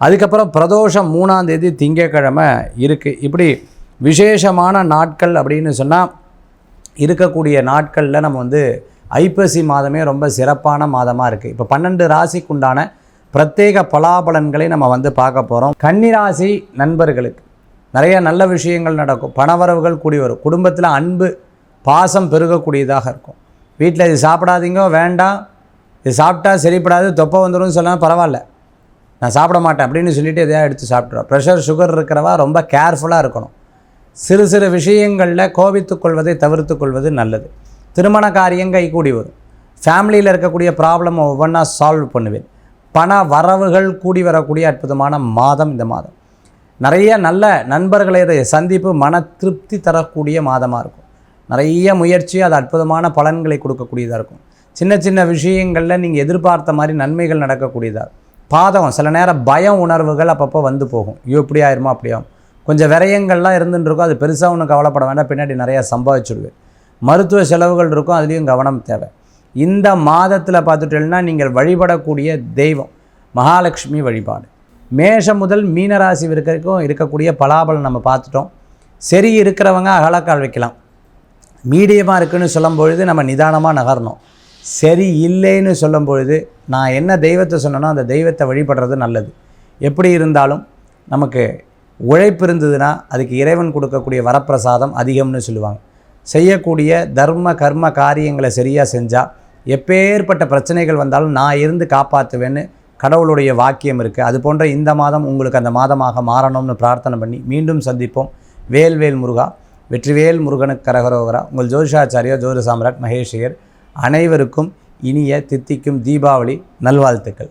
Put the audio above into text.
அதுக்கப்புறம் பிரதோஷம் மூணாம் தேதி திங்கக்கிழமை இருக்குது இப்படி விசேஷமான நாட்கள் அப்படின்னு சொன்னால் இருக்கக்கூடிய நாட்களில் நம்ம வந்து ஐப்பசி மாதமே ரொம்ப சிறப்பான மாதமாக இருக்குது இப்போ பன்னெண்டு ராசிக்குண்டான பிரத்யேக பலாபலன்களை நம்ம வந்து பார்க்க போகிறோம் கன்னிராசி நண்பர்களுக்கு நிறைய நல்ல விஷயங்கள் நடக்கும். பணவரவுகள் கூடி வரும். குடும்பத்தில் அன்பு பாசம் பெருகக்கூடியதாக இருக்கும். வீட்டில் இது சாப்பிடாதீங்க வேண்டாம். இது சாப்பிட்டா சரிப்படாது தொப்பை வந்துடும் சொன்னால் பரவாயில்ல. நான் சாப்பிட மாட்டேன் அப்படின்னு சொல்லிட்டு எதையா எடுத்து சாப்பிட்றோம் ப்ரெஷர் சுகர் இருக்கிறவா ரொம்ப கேர்ஃபுல்லாக இருக்கணும். சிறு சிறு விஷயங்களில் கோபித்துக்கொள்வதை தவிர்த்து கொள்வது நல்லது. திருமண காரியம் கைகூடி வரும். ஃபேமிலியில் இருக்கக்கூடிய ப்ராப்ளம் ஒவ்வொன்றா சால்வ் பண்ணுவேன். பண வரவுகள் கூடி வரக்கூடிய அற்புதமான மாதம் இந்த மாதம். நிறைய நல்ல நண்பர்களை சந்திப்பு மன திருப்தி தரக்கூடிய மாதமாக இருக்கும். நிறைய முயற்சி அது அற்புதமான பலன்களை கொடுக்கக்கூடியதாக இருக்கும். சின்ன சின்ன விஷயங்களில் நீங்கள் எதிர்பார்த்த மாதிரி நன்மைகள் நடக்கக்கூடியதாக பாதகம் சில நேரம் பயம் உணர்வுகள் அப்பப்போ வந்து போகும். ஐயோ இப்படி ஆயிருமா அப்படியாகும் கொஞ்சம் விரயங்கள்லாம் இருந்துட்டுருக்கோம் அது பெருசாக ஒன்றும் கவலைப்பட வேண்டாம். பின்னாடி நிறையா சம்பாதிச்சுடுவேன் மருத்துவ செலவுகள் இருக்கும். அதுலேயும் கவனம் தேவை. இந்த மாதத்தில் பார்த்துட்டேன்னா நீங்கள் வழிபடக்கூடிய தெய்வம் மகாலட்சுமி வழிபாடு. மேஷம் முதல் மீனராசி வரைக்கும் இருக்கக்கூடிய பலாபலம் நம்ம பார்த்துட்டோம். சரி இருக்கிறவங்க அகலக்கால் வைக்கலாம். மீடியமாக இருக்குன்னு சொல்லும் பொழுது நம்ம நிதானமாக நகரணும். சரி இல்லைன்னு சொல்லும் பொழுது நான் என்ன தெய்வத்தை சொன்னனோ அந்த தெய்வத்தை வழிபடுறது நல்லது. எப்படி இருந்தாலும் நமக்கு உழைப்பு இருந்ததுன்னா அதுக்கு இறைவன் கொடுக்கக்கூடிய வரப்பிரசாதம் அதிகம்னு சொல்லுவாங்க. செய்யக்கூடிய தர்ம கர்ம காரியங்களை சரியாக செஞ்சால் எப்பேற்பட்ட பிரச்சனைகள் வந்தாலும் நான் இருந்து காப்பாற்றுவேன்னு கடவுளுடைய வாக்கியம் இருக்குது அது போன்ற இந்த மாதம் உங்களுக்கு அந்த மாதமாக மாறணும்னு பிரார்த்தனை பண்ணி மீண்டும் சந்திப்போம். வேல்வேல் முருகா வெற்றிவேல் முருகனுக்கு கரகரோகரா உங்கள் ஜோதிஷாச்சாரியா ஜோதி சாம்ராட் மகேஷியர் அனைவருக்கும் இனிய தித்திக்கும் தீபாவளி நல்வாழ்த்துக்கள்.